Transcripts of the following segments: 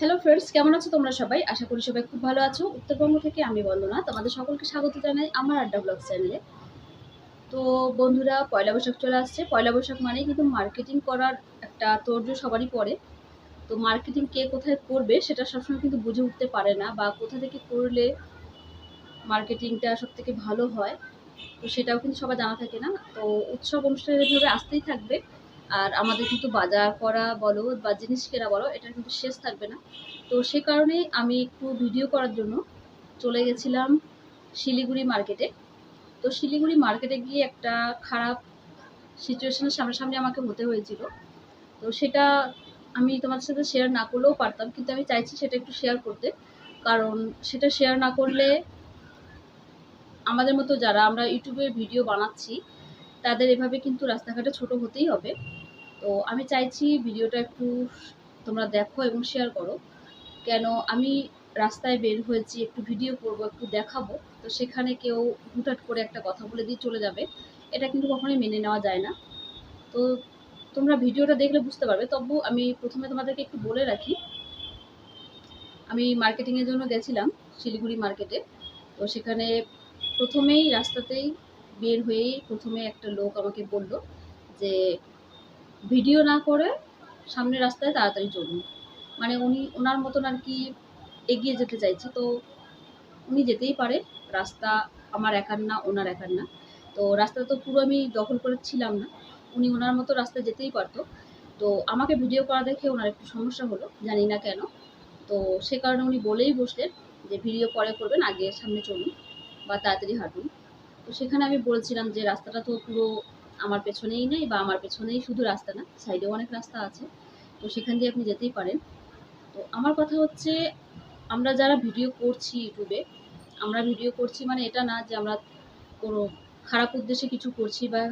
Hello friends কেমন আছো তোমরা সবাই? আশা করি সবাই খুব ভালো আছো। উত্তরবঙ্গ থেকে আমি বন্দনা। তোমাদের সকলকে স্বাগত জানাই আমার আড্ডা ব্লগ চ্যানেলে। তো বন্ধুরা, পয়লা বৈশাখ চলে আসছে। পয়লা বৈশাখ মানে কিন্তু মার্কেটিং করার একটা তোড়জোড় সবারই পড়ে। তো মার্কেটিং কে কোথায় করবে সেটা সবসময় কিন্তু বুঝে উঠতে পারে না বা কোথা থেকে করলে মার্কেটিংটা সব থেকে ভালো হয়, তো সেটাও কিন্তু সবার জানা থাকে না। তো উৎসব অনুষ্ঠানের এভাবে আসতেই থাকবে। আর আমাদের কিন্তু বাজার করা বলো বা জিনিস কেনা বলো এটা কিন্তু শেষ থাকবে না। তো সে কারণেই আমি একটু ভিডিও করার জন্য চলে গেছিলাম শিলিগুড়ি মার্কেটে তো শিলিগুড়ি মার্কেটে গিয়ে একটা খারাপ সিচুয়েশনের সামনাসামনি আমাকে হতে হয়েছিল। তো সেটা আমি তোমাদের সাথে শেয়ার না করলেও পারতাম, কিন্তু আমি চাইছি সেটা একটু শেয়ার করতে। কারণ সেটা শেয়ার না করলে আমাদের মতো যারা আমরা ইউটিউবে ভিডিও বানাচ্ছি তাদের এভাবে কিন্তু রাস্তাঘাটে ছোট হতেই হবে। তো আমি চাইছি ভিডিওটা একটু তোমরা দেখো এবং শেয়ার করো। কেন আমি রাস্তায় বের হয়েছি, একটু ভিডিও করব, একটু দেখাবো। তো সেখানে কেউ হুটহাট করে একটা কথা বলে দিয়ে চলে যাবে। এটা কিন্তু কখনোই মেনে নেওয়া যায় না। তো তোমরা ভিডিওটা দেখলে বুঝতে পারবে। তবু আমি প্রথমে তোমাদেরকে একটু বলে রাখি, আমি মার্কেটিংয়ের জন্য গেছিলাম শিলিগুড়ি মার্কেটে তো সেখানে প্রথমেই রাস্তাতেই বের হয়েই প্রথমে একটা লোক আমাকে বলল যে, ভিডিও না করে সামনের রাস্তায় তাড়াতাড়ি চলুন। মানে উনি, ওনার মতন আর কি এগিয়ে যেতে চাইছে। তো উনি যেতেই পারে, রাস্তা আমার একার না, ওনার একার না। তো রাস্তা তো পুরো আমি দখল করে ছিলাম না, উনি ওনার মতো রাস্তায় যেতেই পারতো। তো আমাকে ভিডিও করা দেখে ওনার একটু সমস্যা হলো, জানি না কেন। তো সে কারণে উনি বলেই বসলেন যে, ভিডিও পরে করবেন, আগে সামনে চলুন বা তাড়াতাড়ি হাঁটুন। তো সেখানে আমি বলছিলাম যে রাস্তাটা তো পুরো আমার পেছনেই নেই বা আমার পেছনেই শুধু রাস্তা না, সাইডেও অনেক রাস্তা আছে। তো সেখান দিয়ে আপনি যেতেই পারেন। তো আমার কথা হচ্ছে, আমরা যারা ভিডিও করছি ইউটিউবে, আমরা ভিডিও করছি মানে এটা না যে আমরা কোনো খারাপ উদ্দেশ্যে কিছু করছি বা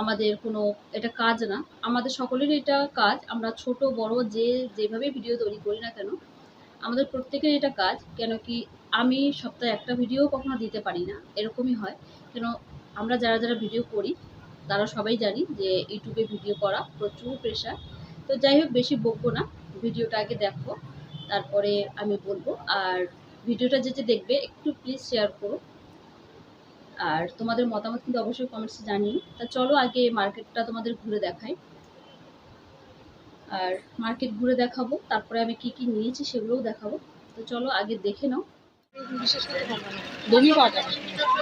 আমাদের কোনো এটা কাজ না। আমাদের সকলেরই এটা কাজ। আমরা ছোট, বড়, যে যেভাবে ভিডিও তৈরি করি না কেন, আমাদের প্রত্যেকের এটা কাজ। কেন কি আমি সপ্তাহে একটা ভিডিও কখনো দিতে পারি না, এরকমই হয়। কেন, আমরা যারা যারা ভিডিও করি, তারা সবাই জানি যে ইউটিউবে ভিডিও করা প্রচুর প্রেশার তো যাই হোক, বেশি বকবো না ভিডিওটা আগে দেখো, তারপরে আমি বলব। আর ভিডিওটা যে যে দেখবে, একটু প্লিজ শেয়ার করো। আর তোমাদের মতামত কিন্তু অবশ্যই কমেন্টসে জানিও। তা চলো আগে মার্কেটটা তোমাদের ঘুরে দেখাই। আর মার্কেট ঘুরে দেখাবো, তারপরে আমি কি কি নিয়েছি সেগুলোও দেখাবো। তো চলো আগে দেখে নাও। বমি পাওয়া যাবে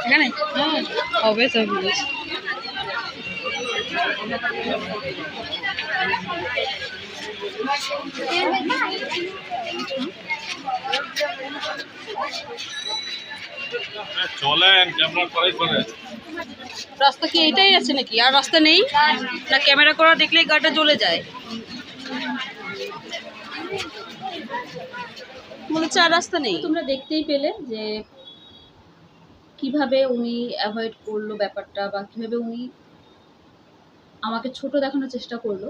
এখানে হ্যাঁ হবে সব চলেন ক্যামেরা করাই চলে। রাস্তা কি এইটাই আছে নাকি? আর রাস্তা নেই? না ক্যামেরা করা দেখলে গাড়িটা জ্বলে যায়। আর রাস্তা নেই। তোমরা দেখতেই পেলে যে কীভাবে উনি অ্যাভয়েড করল ব্যাপারটা বা কীভাবে উনি আমাকে ছোট দেখানোর চেষ্টা করল।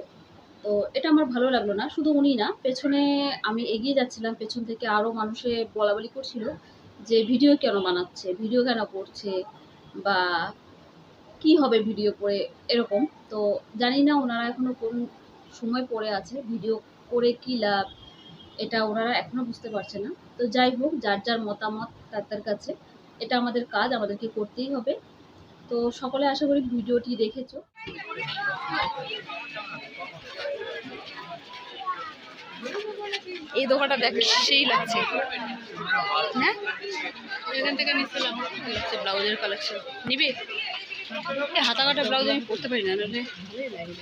তো এটা আমার ভালো লাগল না, শুধু উনি না, পেছনে আমি এগিয়ে যাচ্ছিলাম, পেছন থেকে আরও মানুষে বলা বলি করছিল যে ভিডিও কেন বানাচ্ছে ভিডিও কেন করছে বা কি হবে ভিডিও করে, এরকম। তো জানি না ওনারা এখনও কোন সময় পড়ে আছে ভিডিও করে কি লাভ? এটা ওনারা এখনও বুঝতে পারছে না। তো যাই হোক যার যার মতামত তার তার কাছে এটা আমাদের কাজ আমাদেরকে করতেই হবে। তো সকলে আশা করি ভিডিওটি দেখেছ। এই দোকানটা দেখ সেই লাগছে। না এখান থেকে নিচ্ছিলাম লাগছে ব্লাউজের কালেকশন নিবি? হাতা কাটা ব্লাউজ আমি পরতে পারি না নাহলে ভালোই লাগে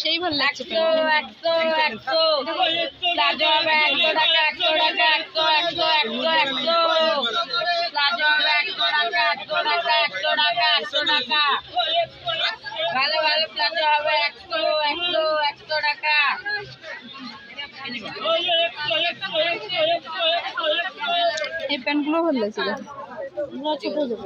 সেই ভালো লাগছে ভালো ভালো প্লাজো হবে একশো একশো একশো টাকা এই প্যান্টগুলো ভালো লাগছিল ছোট ছোট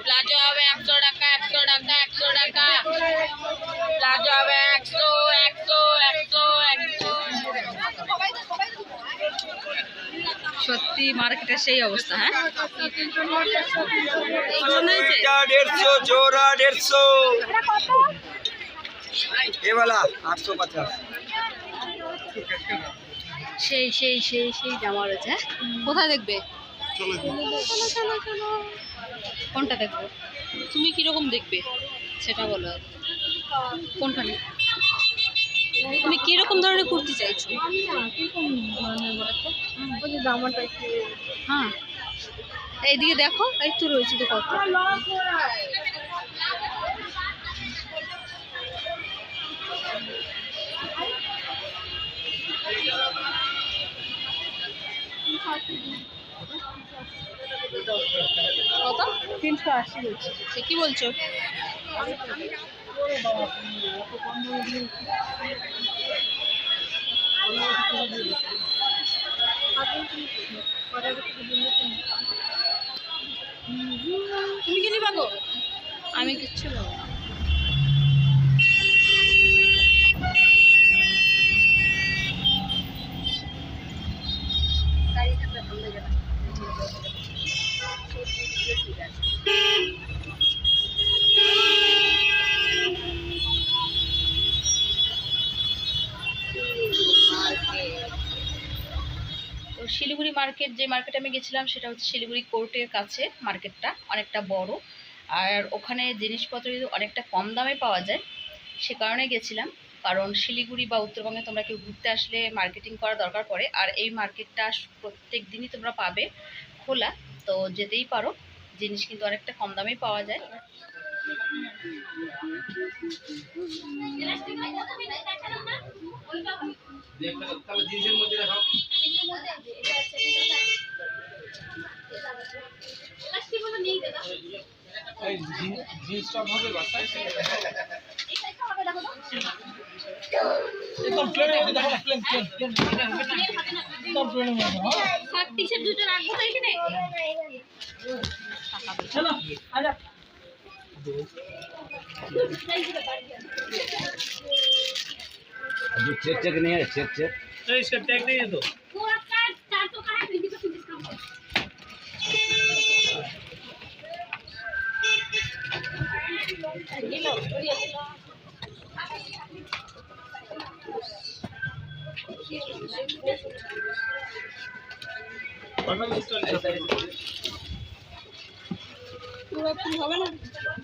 প্লাজো হবে একশো টাকা একশো টাকা একশো টাকা প্লাজো হবে একশো একশো একশো একশো সত্যি মার্কেটের সেই অবস্থা হ্যাঁ দেড়শো জোড়া দেড়শো এ वाला आठ सौ पचास সেই সেই সেই সেই জামা রয়েছে হ্যাঁ? কোথায় দেখবে কোনটা দেখবো তুমি কিরকম দেখবে সেটা বলো কোনখানে তুমি কিরকম ধরনের কুর্তি চাইছো হ্যাঁ এইদিকে দেখো এই তো রয়েছে তো কত কত? তিনশো আশি বলছে সে কি বলছো? তুমি কি নিবা গো? আমি কিচ্ছু নেব না তো শিলিগুড়ি মার্কেট যে মার্কেটে আমি গেছিলাম সেটা হচ্ছে শিলিগুড়ি কোর্টের কাছে মার্কেটটা অনেকটা বড়। আর ওখানে জিনিসপত্র কিন্তু অনেকটা কম দামে পাওয়া যায়। সে কারণে গেছিলাম। কারণ শিলিগুড়ি বা উত্তরবঙ্গে তোমরা কেউ ঘুরতে আসলে মার্কেটিং করা দরকার পড়ে। আর এই মার্কেটটা প্রত্যেক দিনই তোমরা পাবে খোলা। তো যেতেই পারো। জিনিস কিন্তু অনেকটা কম দামেই পাওয়া যায়। জিন্সটা হবে বাচ্চা একদম প্লেন হবে দেখো প্লেন প্লেন প্লেন একদম প্লেন হবে হ্যাঁ শার্ট টি শার্ট দুটো রাখবো তো এখানে চলো আজা जो चेक चेक नहीं है चेक चेक नहीं चेक चेक नहीं है तो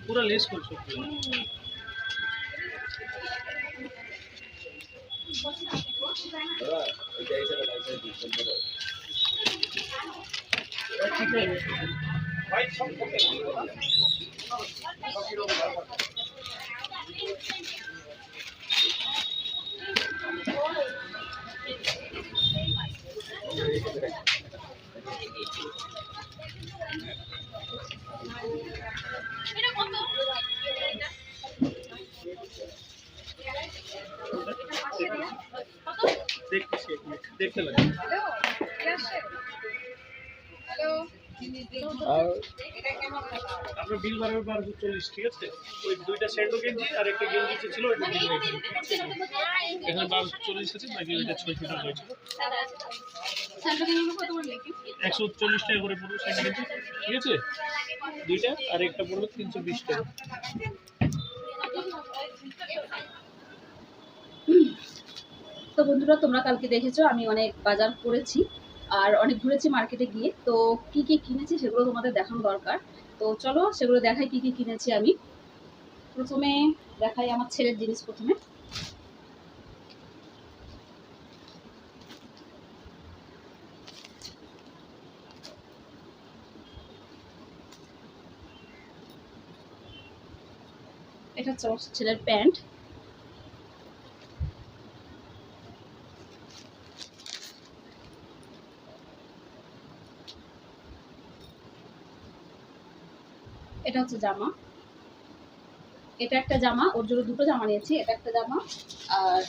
পুরো লেস করছো দেখতেছি এক মিনিট দেখতে লাগে আপনার বিল বাড়াবে বারোশো চল্লিশ ঠিক আছে? ওই দুইটা স্যান্ডো গেঞ্জি আর একটা গেঞ্জি যে ছিল ওইটা বিল এখানে বারোশো চল্লিশ আছে বাকি ওইটা ছয়শো টাকা হয়েছিল একশো চল্লিশ টাকা করে পড়বে ঠিক আছে? দুইটা, আর একটা পড়বে তিনশো বিশ টাকা। তো বন্ধুরা, তোমরা কালকে দেখেছ, আমি অনেক বাজার করেছি, আর অনেক ঘুরেছি মার্কেটে গিয়ে। তো কি কি কিনেছি সেগুলো তোমাদের দেখানো দরকার। তো চলো, সেগুলো দেখাই কি কি কিনেছি আমি। প্রথমে দেখাই আমার ছেলের জিনিস প্রথমে। এটা হচ্ছে ছেলের প্যান্ট। এটা হচ্ছে জামা। এটা একটা জামা, ওর জন্য দুটো জামা নিয়েছি, এটা একটা জামা আর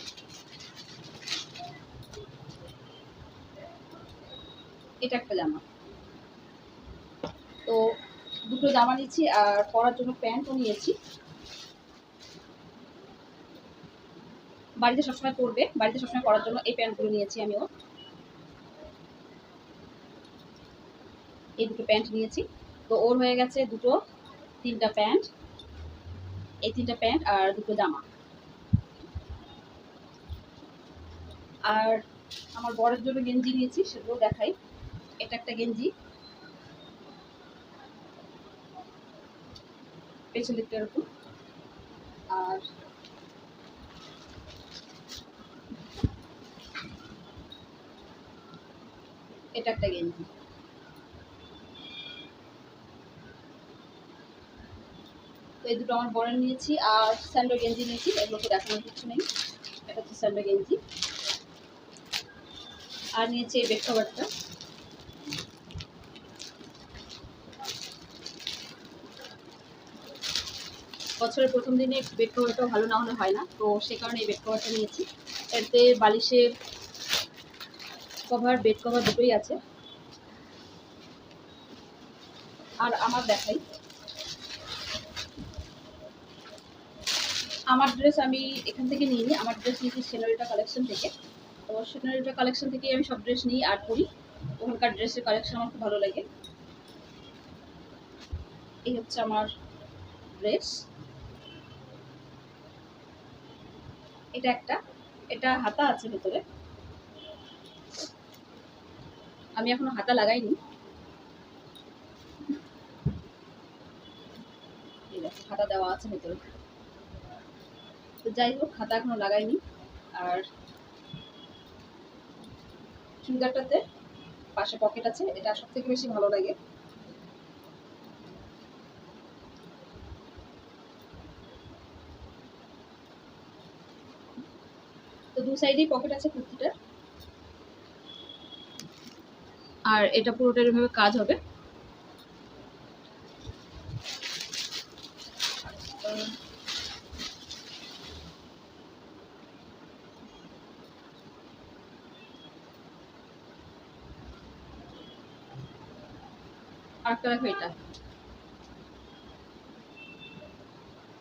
এটা একটা জামা। তো দুটো জামা নিয়েছি আর পরার জন্য প্যান্টও নিয়েছি। বাড়িতে সবসময় পরবে, বাড়িতে সবসময় পরার জন্য এই প্যান্টগুলো নিয়েছি আমি ওর এই দুটো প্যান্ট নিয়েছি। তো ওর হয়ে গেছে দুটো, তিনটা প্যান্ট, এই তিনটা প্যান্ট আর দুটো জামা। আর আমার বরের জন্য গেঞ্জি নিয়েছি, সেগুলো দেখাই। এটা একটা গেঞ্জি। পেছন দিকটা এরকম। আর এটা একটা গেঞ্জি তো এই দুটো আমার বরের নিয়েছি আর স্যান্ডো গেঞ্জি নিয়েছি এগুলোকে দেখানোর কিছু নেই। এটা হচ্ছে স্যান্ডো গেঞ্জি আর নিয়েছি এই বেড বছরের প্রথম দিনে বেড কভারটা ভালো না হলে হয় না, তো সে কারণে এই বেড কভারটা নিয়েছি। এতে বালিশের কভার বেড কভার দুটোই আছে। আর আমার দেখাই। আমার ড্রেস আমি এখান থেকে নিইনি, আমার ড্রেস নিয়েছি সেনারিটা কালেকশন থেকে। তো সেনারিটা কালেকশন থেকেই আমি সব ড্রেস নিই, আর পরি। ওখানকার ড্রেসের কালেকশন আমার খুব ভালো লাগে। এই হচ্ছে আমার ড্রেস এটা একটা, এটা হাতা আছে ভেতরে। আমি এখনও হাতা লাগাইনি। হাতা দেওয়া আছে ভেতরে। তো যাই হোক খাতা এখনও লাগাইনি। আর চুড়িদারটাতে পাশে পকেট আছে, এটা সব থেকে বেশি ভালো লাগে। তো দু সাইডেই পকেট আছে কুর্তিটার। আর এটা পুরোটা এভাবে কাজ হবে।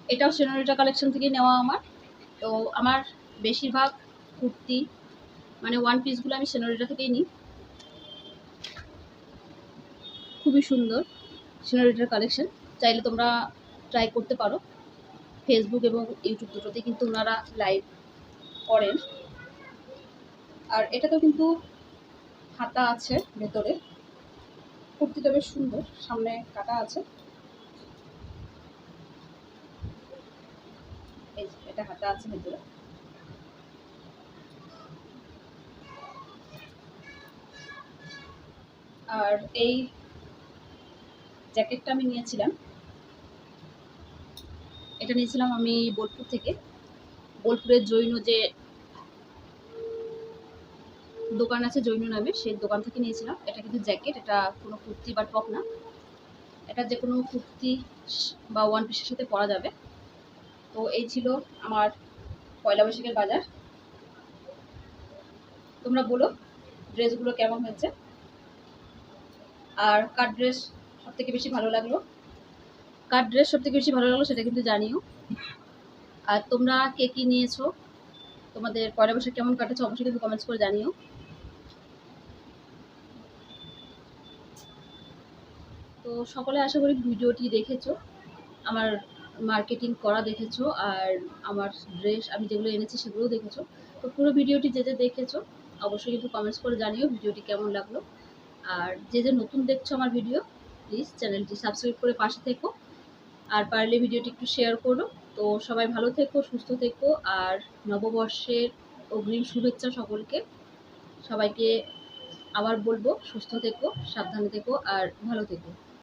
এটাও সেনোরিটা কালেকশন থেকে নেওয়া আমার। তো আমার বেশিরভাগ কুর্তি মানে ওয়ান পিসগুলো আমি সেনোরিটা থেকেই নিই। খুবই সুন্দর সিনারিটার কালেকশন চাইলে তোমরা ট্রাই করতে পারো। ফেসবুক এবং ইউটিউব দুটোতে কিন্তু ওনারা লাইভ করেন। আর এটাতেও কিন্তু হাতা আছে ভেতরে। কুর্তিটা বেশ সুন্দর, সামনে কাটা আছে। এটা হাতা আছে ভেতরে। আর এই জ্যাকেটটা আমি নিয়েছিলাম। এটা নিয়েছিলাম আমি বোলপুর থেকে। বোলপুরের জৈন যে দোকান আছে জৈন নামে, সেই দোকান থেকে নিয়েছিলাম। এটা কিন্তু জ্যাকেট, এটা কোনো কুর্তি বা টপ না। এটা যে কোনো কুর্তি বা ওয়ান পিসের সাথে পরা যাবে। তো এই ছিল আমার পয়লা বৈশাখের বাজার। তোমরা বলো ড্রেসগুলো কেমন হয়েছে? আর কার ড্রেস সব থেকে বেশি ভালো লাগল। কার ড্রেস সবথেকে বেশি ভালো লাগল সেটা কিন্তু জানিও। আর তোমরা কে কী নিয়েছো? তোমাদের পয়লা বৈশাখ কেমন কাটেছে অবশ্যই কিন্তু কমেন্টস করে জানিও। তো সকলে আশা করি ভিডিওটি দেখেছ, আমার মার্কেটিং করা দেখেছ, আর আমার ড্রেস আমি যেগুলো এনেছি সেগুলোও দেখেছ। তো পুরো ভিডিওটি যে যে দেখেছ, অবশ্যই কিন্তু কমেন্টস করে জানিও ভিডিওটি কেমন লাগল। আর যে যে নতুন দেখছ আমার ভিডিও প্লিজ চ্যানেলটি সাবস্ক্রাইব করে পাশে থেকো। আর পারলে ভিডিওটি একটু শেয়ার করো। তো সবাই ভালো থেকো, সুস্থ থেকো। আর নববর্ষের অগ্রিম শুভেচ্ছা সকলকে। সবাইকে আবার বলব, সুস্থ থেকো, সাবধানে থেকো, আর ভালো থেকো।